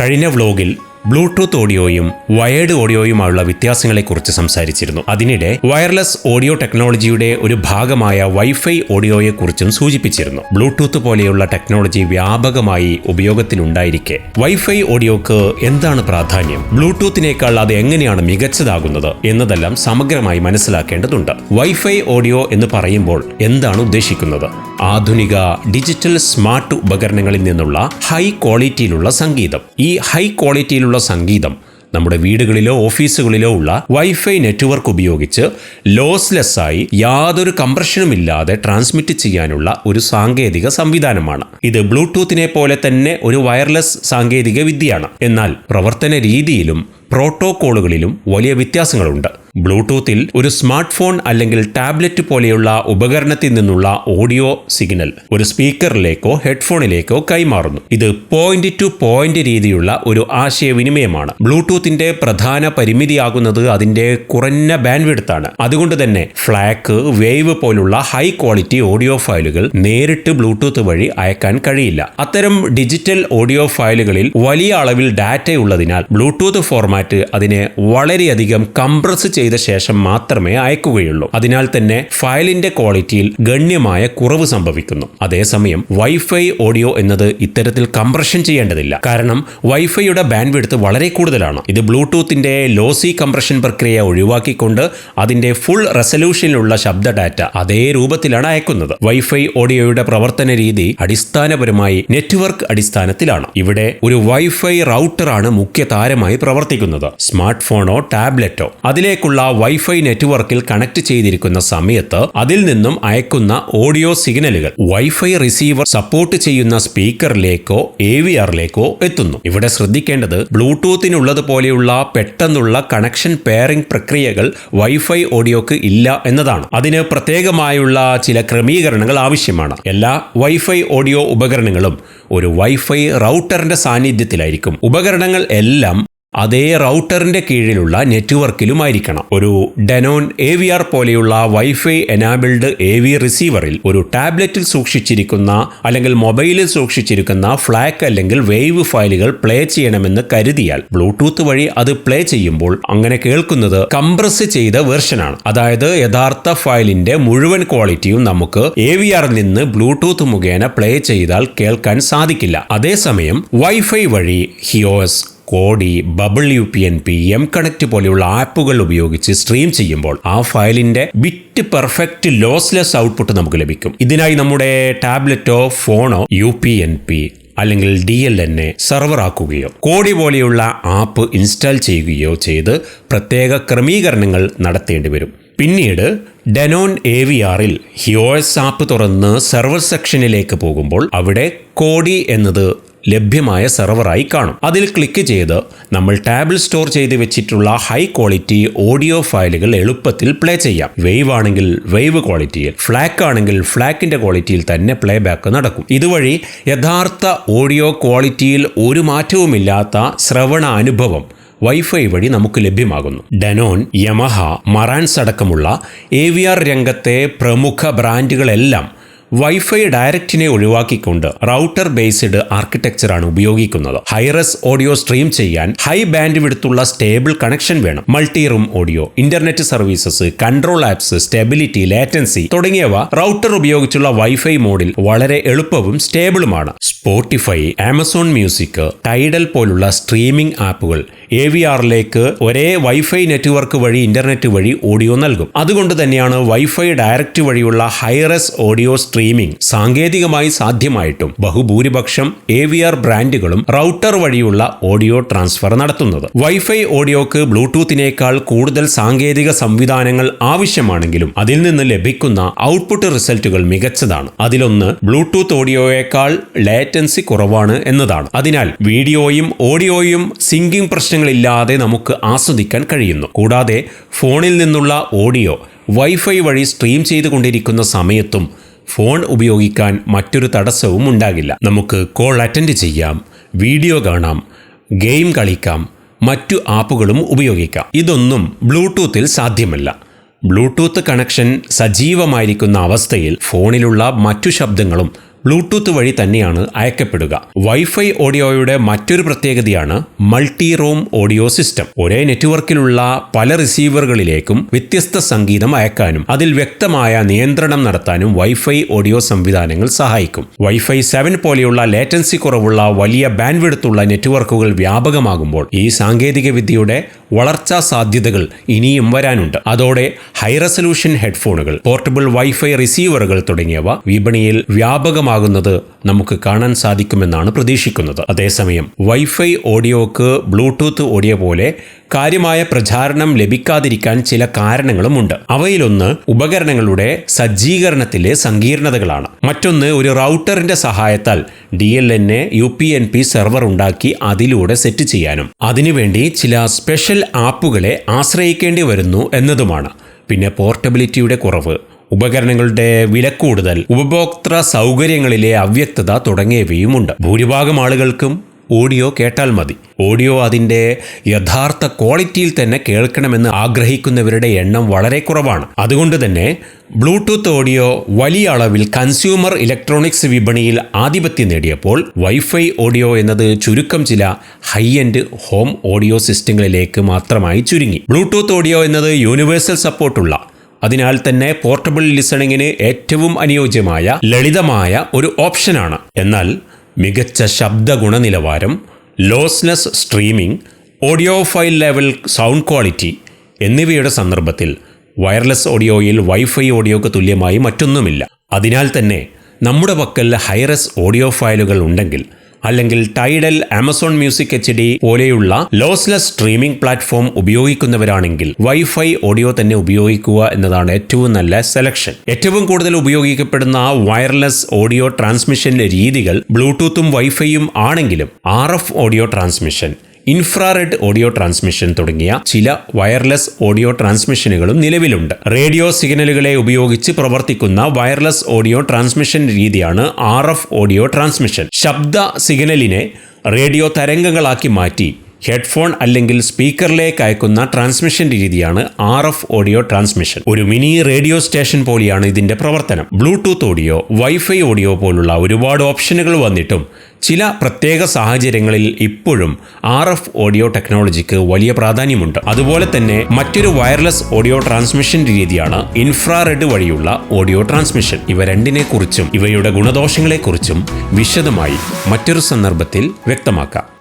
കഴിഞ്ഞ വ്ലോഗിൽ Bluetooth ഓഡിയോയും wired ഓഡിയോയുമായുള്ള വ്യത്യാസങ്ങളെക്കുറിച്ച് സംസാരിച്ചിരുന്നു. അതിനിടെ വയർലെസ് ഓഡിയോ ടെക്നോളജിയുടെ ഒരു ഭാഗമായ വൈഫൈ ഓഡിയോയെക്കുറിച്ചും സൂചിപ്പിച്ചിരുന്നു. ബ്ലൂടൂത്ത് പോലെയുള്ള ടെക്നോളജി വ്യാപകമായി ഉപയോഗത്തിലുണ്ടായിരിക്കെ. വൈഫൈ ഓഡിയോക്ക് എന്താണ് പ്രാധാന്യം? ബ്ലൂടൂത്തിനേക്കാൾ അത് എങ്ങനെയാണ് മികച്ചതാകുന്നത് എന്നതെല്ലാം സമഗ്രമായി മനസ്സിലാക്കേണ്ടതുണ്ട്. വൈഫൈ ഓഡിയോ എന്ന് പറയുമ്പോൾ എന്താണ് ഉദ്ദേശിക്കുന്നത്? ആധുനിക ഡിജിറ്റൽ സ്മാർട്ട് ഉപകരണങ്ങളിൽ നിന്നുള്ള ഹൈ ക്വാളിറ്റിയിലുള്ള സംഗീതം. ഈ ഹൈ ക്വാളിറ്റിയിലുള്ള സംഗീതം നമ്മുടെ വീടുകളിലോ ഓഫീസുകളിലോ ഉള്ള വൈഫൈ നെറ്റ്വർക്ക് ഉപയോഗിച്ച് ലോസ്ലെസ്സായി യാതൊരു കംപ്രഷനും ഇല്ലാതെ ട്രാൻസ്മിറ്റ് ചെയ്യാനുള്ള ഒരു സാങ്കേതിക സംവിധാനമാണ്. ഇത് ബ്ലൂടൂത്തിനെ പോലെ തന്നെ ഒരു വയർലെസ് സാങ്കേതിക വിദ്യയാണ്. എന്നാൽ പ്രവർത്തന രീതിയിലും പ്രോട്ടോകോളുകളിലും വലിയ വ്യത്യാസങ്ങളുണ്ട്. ബ്ലൂടൂത്തിൽ ഒരു സ്മാർട്ട് ഫോൺ അല്ലെങ്കിൽ ടാബ്ലറ്റ് പോലെയുള്ള ഉപകരണത്തിൽ നിന്നുള്ള ഓഡിയോ സിഗ്നൽ ഒരു സ്പീക്കറിലേക്കോ ഹെഡ്ഫോണിലേക്കോ കൈമാറുന്നു. ഇത് പോയിന്റ് ടു പോയിന്റ് രീതിയുള്ള ഒരു ആശയവിനിമയമാണ്. ബ്ലൂടൂത്തിന്റെ പ്രധാന പരിമിതിയാകുന്നത് അതിന്റെ കുറഞ്ഞ ബാൻഡ്വിഡ്ത്താണ്. അതുകൊണ്ട് തന്നെ ഫ്ലാക്ക് വേവ് പോലുള്ള ഹൈ ക്വാളിറ്റി ഓഡിയോ ഫയലുകൾ നേരിട്ട് ബ്ലൂടൂത്ത് വഴി അയക്കാൻ കഴിയില്ല. അത്തരം ഡിജിറ്റൽ ഓഡിയോ ഫയലുകളിൽ വലിയ അളവിൽ ഡാറ്റയുള്ളതിനാൽ ബ്ലൂടൂത്ത് ഫോർമാറ്റ് അതിനെ വളരെയധികം കംപ്രസ് ചെയ്ത ശേഷം മാത്രമേ അയക്കുകയുള്ളൂ. അതിനാൽ തന്നെ ഫയലിന്റെ ക്വാളിറ്റിയിൽ ഗണ്യമായ കുറവ് സംഭവിക്കുന്നു. അതേസമയം വൈഫൈ ഓഡിയോ എന്നത് ഇത്തരത്തിൽ കംപ്രഷൻ ചെയ്യേണ്ടതില്ല. കാരണം വൈഫൈയുടെ ബാൻഡ് വിടുത്ത് വളരെ കൂടുതലാണ്. ഇത് ബ്ലൂടൂത്തിന്റെ ലോസി കംപ്രഷൻ പ്രക്രിയ ഒഴിവാക്കിക്കൊണ്ട് അതിന്റെ ഫുൾ റെസല്യൂഷനിലുള്ള ശബ്ദ ഡാറ്റ അതേ രൂപത്തിലാണ് അയക്കുന്നത്. വൈഫൈ ഓഡിയോയുടെ പ്രവർത്തന രീതി അടിസ്ഥാനപരമായി നെറ്റ്വർക്ക് അടിസ്ഥാനത്തിലാണ്. ഇവിടെ ഒരു വൈഫൈ റൗട്ടറാണ് മുഖ്യ താരമായി പ്രവർത്തിക്കുന്നത്. സ്മാർട്ട് ഫോണോ ടാബ്ലറ്റോ. അതിലേക്കുള്ള വൈഫൈ നെറ്റ്വർക്കിൽ കണക്ട് ചെയ്തിരിക്കുന്ന സമയത്ത് അതിൽ നിന്നും അയക്കുന്ന ഓഡിയോ സിഗ്നലുകൾ വൈഫൈ റിസീവർ സപ്പോർട്ട് ചെയ്യുന്ന സ്പീക്കറിലേക്കോ എ വി ആറിലേക്കോ എത്തുന്നു. ഇവിടെ ശ്രദ്ധിക്കേണ്ടത് ബ്ലൂടൂത്തിനുള്ളത് പോലെയുള്ള പെട്ടെന്നുള്ള കണക്ഷൻ പെയറിംഗ് പ്രക്രിയകൾ വൈഫൈ ഓഡിയോക്ക് ഇല്ല എന്നതാണ്. അതിന് പ്രത്യേകമായുള്ള ചില ക്രമീകരണങ്ങൾ ആവശ്യമാണ്. എല്ലാ വൈഫൈ ഓഡിയോ ഉപകരണങ്ങളും ഒരു വൈഫൈ റൗട്ടറിന്റെ സാന്നിധ്യത്തിലായിരിക്കും. ഉപകരണങ്ങൾ എല്ലാം അതേ റൗട്ടറിന്റെ കീഴിലുള്ള നെറ്റ്വർക്കിലുമായിരിക്കണം. ഒരു ഡെനോൺ എ വി ആർ പോലെയുള്ള വൈഫൈ എനാബിൾഡ് എ വി റിസീവറിൽ ഒരു ടാബ്ലറ്റിൽ സൂക്ഷിച്ചിരിക്കുന്ന അല്ലെങ്കിൽ മൊബൈലിൽ സൂക്ഷിച്ചിരിക്കുന്ന ഫ്ലാക്ക് അല്ലെങ്കിൽ വേവ് ഫയലുകൾ പ്ലേ ചെയ്യണമെന്ന് കരുതിയാൽ ബ്ലൂടൂത്ത് വഴി അത് പ്ലേ ചെയ്യുമ്പോൾ അങ്ങനെ കേൾക്കുന്നത് കംപ്രസ് ചെയ്ത വെർഷനാണ്. അതായത് യഥാർത്ഥ ഫയലിന്റെ മുഴുവൻ ക്വാളിറ്റിയും നമുക്ക് എ വി ആറിൽ നിന്ന് ബ്ലൂടൂത്ത് മുഖേന പ്ലേ ചെയ്താൽ കേൾക്കാൻ സാധിക്കില്ല. അതേസമയം വൈഫൈ വഴി HEOS Kodi bubble U P N P M connect പോലെയുള്ള ആപ്പുകൾ ഉപയോഗിച്ച് സ്ട്രീം ചെയ്യുമ്പോൾ ആ ഫയലിന്റെ ബിറ്റ് പെർഫെക്റ്റ് ലോസ്ലെസ് ഔട്ട്പുട്ട് നമുക്ക് ലഭിക്കും. ഇതിനായി നമ്മുടെ ടാബ്ലറ്റോ ഫോണോ യു പി എൻ പി അല്ലെങ്കിൽ D L N A server ആക്കുകയോ Kodi പോലെയുള്ള ആപ്പ് ഇൻസ്റ്റാൾ ചെയ്യുകയോ ചെയ്ത് പ്രത്യേക ക്രമീകരണങ്ങൾ നടത്തേണ്ടി വരും. പിന്നീട് ഡെനോൺ ആറിൽ ഹിയോസ് ആപ്പ് തുറന്ന് സെർവർ സെക്ഷനിലേക്ക് പോകുമ്പോൾ അവിടെ കോഡി എന്നത് ലഭ്യമായ സെർവറായി കാണും. അതിൽ ക്ലിക്ക് ചെയ്ത് നമ്മൾ ടാബിൾ സ്റ്റോർ ചെയ്ത് വെച്ചിട്ടുള്ള ഹൈ ക്വാളിറ്റി ഓഡിയോ ഫയലുകൾ എളുപ്പത്തിൽ പ്ലേ ചെയ്യാം. വേവ് ആണെങ്കിൽ വേവ് ക്വാളിറ്റിയിൽ ഫ്ലാക്ക് ആണെങ്കിൽ ഫ്ലാക്കിന്റെ ക്വാളിറ്റിയിൽ തന്നെ പ്ലേ ബാക്ക് നടക്കും. ഇതുവഴി യഥാർത്ഥ ഓഡിയോ ക്വാളിറ്റിയിൽ ഒരു മാറ്റവുമില്ലാത്ത ശ്രവണ അനുഭവം വൈഫൈ വഴി നമുക്ക് ലഭ്യമാകുന്നു. ഡനോൺ യമഹ മറാൻസ് അടക്കമുള്ള ആർ രംഗത്തെ പ്രമുഖ ബ്രാൻഡുകളെല്ലാം വൈഫൈ ഡയറക്റ്റിനെ ഒഴിവാക്കിക്കൊണ്ട് റൗട്ടർ ബേസ്ഡ് ആർക്കിടെക്ചറാണ് ഉപയോഗിക്കുന്നത്. ഹൈറസ് ഓഡിയോ സ്ട്രീം ചെയ്യാൻ ഹൈ ബാൻഡ് വിടുത്തുള്ള സ്റ്റേബിൾ കണക്ഷൻ വേണം. Multi room audio internet services control apps stability latency തുടങ്ങിയവ റൗട്ടർ ഉപയോഗിച്ചുള്ള വൈഫൈ മോഡിൽ വളരെ എളുപ്പവും സ്റ്റേബിളുമാണ് സ്പോട്ടിഫൈ ആമസോൺ മ്യൂസിക് ടൈഡൽ പോലുള്ള സ്ട്രീമിംഗ് ആപ്പുകൾ എ വി ആറിലേക്ക് ഒരേ വൈഫൈ നെറ്റ്വർക്ക് വഴി ഇന്റർനെറ്റ് വഴി ഓഡിയോ നൽകും. അതുകൊണ്ട് തന്നെയാണ് വൈഫൈ ഡയറക്റ്റ് വഴിയുള്ള ഹൈറസ് ഓഡിയോ സ്ട്രീമിംഗ് സാങ്കേതികമായി സാധ്യമായിട്ടും ബഹുഭൂരിപക്ഷം എ വി ആർ ബ്രാൻഡുകളും റൗട്ടർ വഴിയുള്ള ഓഡിയോ ട്രാൻസ്ഫർ നടത്തുന്നത്. വൈഫൈ ഓഡിയോക്ക് ബ്ലൂടൂത്തിനേക്കാൾ കൂടുതൽ സാങ്കേതിക സംവിധാനങ്ങൾ ആവശ്യമാണെങ്കിലും അതിൽ നിന്ന് ലഭിക്കുന്ന ഔട്ട്പുട്ട് റിസൾട്ടുകൾ മികച്ചതാണ്. അതിലൊന്ന് ബ്ലൂടൂത്ത് ഓഡിയോയേക്കാൾ ലേറ്റൻസി കുറവാണ് എന്നതാണ്. അതിനാൽ വീഡിയോയും ഓഡിയോയും സിങ്കിങ് പ്രശ്നങ്ങളില്ലാതെ നമുക്ക് ആസ്വദിക്കാൻ കഴിയുന്നു. കൂടാതെ ഫോണിൽ നിന്നുള്ള ഓഡിയോ വൈഫൈ വഴി സ്ട്രീം ചെയ്തുകൊണ്ടിരിക്കുന്ന സമയത്തും ഫോൺ ഉപയോഗിക്കാൻ മറ്റൊരു തടസ്സവും ഉണ്ടാകില്ല. നമുക്ക് കോൾ അറ്റൻഡ് ചെയ്യാം വീഡിയോ കാണാം ഗെയിം കളിക്കാം മറ്റു ആപ്പുകളും ഉപയോഗിക്കാം. ഇതൊന്നും ബ്ലൂടൂത്തിൽ സാധ്യമല്ല. ബ്ലൂടൂത്ത് കണക്ഷൻ സജീവമായിരിക്കുന്ന അവസ്ഥയിൽ ഫോണിലുള്ള മറ്റു ശബ്ദങ്ങളും ബ്ലൂടൂത്ത് വഴി തന്നെയാണ് അയക്കപ്പെടുക. വൈഫൈ ഓഡിയോയുടെ മറ്റൊരു പ്രത്യേകതയാണ് മൾട്ടി റൂം ഓഡിയോ സിസ്റ്റം. ഒരേ നെറ്റ്വർക്കിലുള്ള പല റിസീവറുകളിലേക്കും വ്യത്യസ്ത സംഗീതം അയക്കാനും അതിൽ വ്യക്തമായ നിയന്ത്രണം നടത്താനും വൈഫൈ ഓഡിയോ സംവിധാനങ്ങൾ സഹായിക്കും. വൈഫൈ സെവൻ പോലെയുള്ള ലേറ്റൻസി കുറവുള്ള വലിയ ബാൻഡ്വിഡത്തുള്ള നെറ്റ്വർക്കുകൾ വ്യാപകമാകുമ്പോൾ ഈ സാങ്കേതിക വിദ്യയുടെ വളർച്ചാ സാധ്യതകൾ ഇനിയും വരാനുണ്ട്. അതോടെ ഹൈ റെസൊല്യൂഷൻ ഹെഡ്ഫോണുകൾ പോർട്ടബിൾ വൈഫൈ റിസീവറുകൾ തുടങ്ങിയവ വിപണിയിൽ വ്യാപകമാകുന്നത് നമുക്ക് കാണാൻ സാധിക്കുമെന്നാണ് പ്രതീക്ഷിക്കുന്നത്. അതേസമയം വൈഫൈ ഓഡിയോക്ക് ബ്ലൂടൂത്ത് ഓഡിയോ പോലെ കാര്യമായ പ്രചാരണം ലഭിക്കാതിരിക്കാൻ ചില കാരണങ്ങളുമുണ്ട് അവയിലൊന്ന് ഉപകരണങ്ങളുടെ സജ്ജീകരണത്തിലെ സങ്കീർണതകളാണ്. മറ്റൊന്ന് ഒരു റൗട്ടറിന്റെ സഹായത്താൽ D L N A U P N P server ഉണ്ടാക്കി അതിലൂടെ സെറ്റ് ചെയ്യാനും. അതിനുവേണ്ടി ചില സ്പെഷ്യൽ ആപ്പുകളെ ആശ്രയിക്കേണ്ടി വരുന്നു എന്നതുമാണ്. പിന്നെ പോർട്ടബിലിറ്റിയുടെ കുറവ്. ഉപകരണങ്ങളുടെ വില കൂടുതൽ ഉപഭോക്തൃ സൗകര്യങ്ങളിലെ അവ്യക്തത തുടങ്ങിയവയുമുണ്ട്. ഭൂരിഭാഗം ആളുകൾക്കും ഓഡിയോ കേട്ടാൽ മതി. ഓഡിയോ അതിന്റെ യഥാർത്ഥ ക്വാളിറ്റിയിൽ തന്നെ കേൾക്കണമെന്ന് ആഗ്രഹിക്കുന്നവരുടെ എണ്ണം വളരെ കുറവാണ്. അതുകൊണ്ട് തന്നെ ബ്ലൂടൂത്ത് ഓഡിയോ വലിയ അളവിൽ കൺസ്യൂമർ ഇലക്ട്രോണിക്സ് വിപണിയിൽ ആധിപത്യം നേടിയപ്പോൾ വൈഫൈ ഓഡിയോ എന്നത് ചുരുക്കം ചില ഹൈ എൻഡ് ഹോം ഓഡിയോ സിസ്റ്റങ്ങളിലേക്ക് മാത്രമായി ചുരുങ്ങി. ബ്ലൂടൂത്ത് ഓഡിയോ എന്നത് യൂണിവേഴ്സൽ സപ്പോർട്ടുള്ള അതിനാൽ തന്നെ പോർട്ടബിൾ ലിസണിങ്ങിന് ഏറ്റവും അനുയോജ്യമായ ലളിതമായ ഒരു ഓപ്ഷനാണ്. എന്നാൽ മികച്ച ശബ്ദ ഗുണനിലവാരം lossless streaming audio file level sound quality എന്നിവയുടെ സന്ദർഭത്തിൽ വയർലെസ് ഓഡിയോയിൽ വൈഫൈ ഓഡിയോക്ക് തുല്യമായി മറ്റൊന്നുമില്ല. അതിനാൽ തന്നെ നമ്മുടെ പക്കൽ ഹൈറസ് ഓഡിയോ ഫയലുകൾ ഉണ്ടെങ്കിൽ അല്ലെങ്കിൽ Tidal Amazon music H D പോലെയുള്ള ലോസ്ലെസ് സ്ട്രീമിംഗ് പ്ലാറ്റ്ഫോം ഉപയോഗിക്കുന്നവരാണെങ്കിൽ വൈഫൈ ഓഡിയോ തന്നെ ഉപയോഗിക്കുക എന്നതാണ് ഏറ്റവും നല്ല സെലക്ഷൻ ഏറ്റവും കൂടുതൽ ഉപയോഗിക്കപ്പെടുന്ന വയർലെസ് ഓഡിയോ ട്രാൻസ്മിഷൻ രീതികൾ ബ്ലൂടൂത്തും വൈഫൈയും ആണെങ്കിലും R audio transmission infrared audio transmission തുടങ്ങിയ ചില വയർലെസ് ഓഡിയോ ട്രാൻസ്മിഷനുകളും നിലവിലുണ്ട്. റേഡിയോ സിഗ്നലുകളെ ഉപയോഗിച്ച് പ്രവർത്തിക്കുന്ന വയർലെസ് ഓഡിയോ ട്രാൻസ്മിഷൻ രീതിയാണ് ആർ ഓഡിയോ ട്രാൻസ്മിഷൻ. ശബ്ദ സിഗ്നലിനെ റേഡിയോ തരംഗങ്ങളാക്കി മാറ്റി ഹെഡ്ഫോൺ അല്ലെങ്കിൽ സ്പീക്കറിലേക്ക് അയക്കുന്ന ട്രാൻസ്മിഷൻ രീതിയാണ് ആർ എഫ് ഓഡിയോ ട്രാൻസ്മിഷൻ ഒരു മിനി റേഡിയോ സ്റ്റേഷൻ പോലെയാണ് ഇതിന്റെ പ്രവർത്തനം. ബ്ലൂടൂത്ത് ഓഡിയോ വൈഫൈ ഓഡിയോ പോലുള്ള ഒരുപാട് ഓപ്ഷനുകൾ വന്നിട്ടും ചില പ്രത്യേക സാഹചര്യങ്ങളിൽ ഇപ്പോഴും ആർ എഫ് ഓഡിയോ ടെക്നോളജിക്ക് വലിയ പ്രാധാന്യമുണ്ട്. അതുപോലെ തന്നെ മറ്റൊരു വയർലെസ് ഓഡിയോ ട്രാൻസ്മിഷൻ രീതിയാണ് ഇൻഫ്രാറെഡ് വഴിയുള്ള ഓഡിയോ ട്രാൻസ്മിഷൻ ഇവ രണ്ടിനെക്കുറിച്ചും ഇവയുടെ ഗുണദോഷങ്ങളെക്കുറിച്ചും വിശദമായി മറ്റൊരു സന്ദർഭത്തിൽ വ്യക്തമാക്കാം.